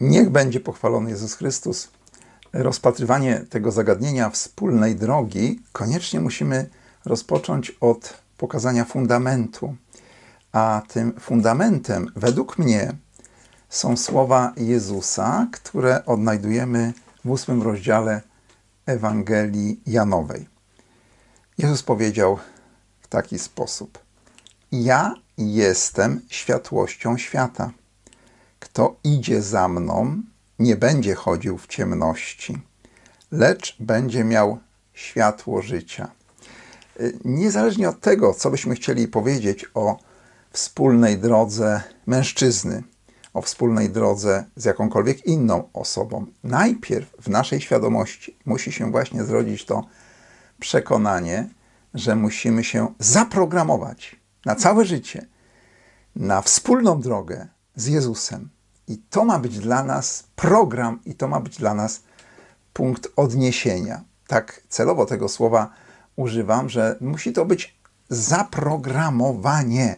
Niech będzie pochwalony Jezus Chrystus. Rozpatrywanie tego zagadnienia wspólnej drogi koniecznie musimy rozpocząć od pokazania fundamentu. A tym fundamentem, według mnie, są słowa Jezusa, które odnajdujemy w ósmym rozdziale Ewangelii Janowej. Jezus powiedział w taki sposób: Ja jestem światłością świata. Kto idzie za mną, nie będzie chodził w ciemności, lecz będzie miał światło życia. Niezależnie od tego, co byśmy chcieli powiedzieć o wspólnej drodze mężczyzny, o wspólnej drodze z jakąkolwiek inną osobą, najpierw w naszej świadomości musi się właśnie zrodzić to przekonanie, że musimy się zaprogramować na całe życie na wspólną drogę z Jezusem. I to ma być dla nas program, i to ma być dla nas punkt odniesienia. Tak celowo tego słowa używam, że musi to być zaprogramowanie.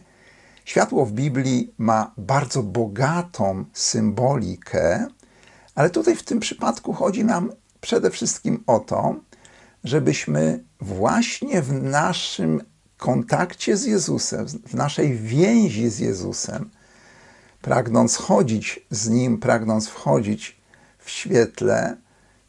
Światło w Biblii ma bardzo bogatą symbolikę, ale tutaj w tym przypadku chodzi nam przede wszystkim o to, żebyśmy właśnie w naszym kontakcie z Jezusem, w naszej więzi z Jezusem, pragnąc chodzić z Nim, pragnąc wchodzić w świetle,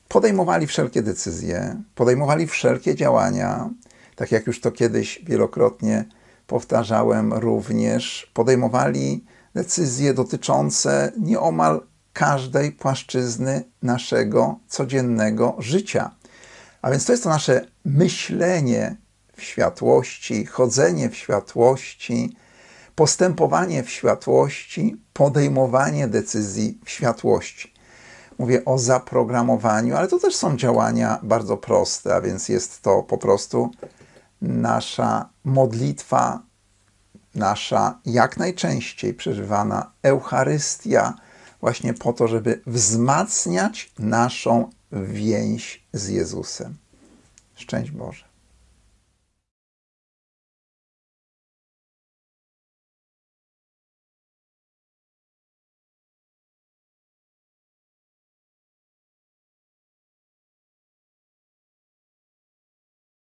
podejmowali wszelkie decyzje, podejmowali wszelkie działania, tak jak już to kiedyś wielokrotnie powtarzałem, również podejmowali decyzje dotyczące nieomal każdej płaszczyzny naszego codziennego życia. A więc to jest to nasze myślenie w światłości, chodzenie w światłości, postępowanie w światłości, podejmowanie decyzji w światłości. Mówię o zaprogramowaniu, ale to też są działania bardzo proste, a więc jest to po prostu nasza modlitwa, nasza jak najczęściej przeżywana Eucharystia, właśnie po to, żeby wzmacniać naszą więź z Jezusem. Szczęść Boże.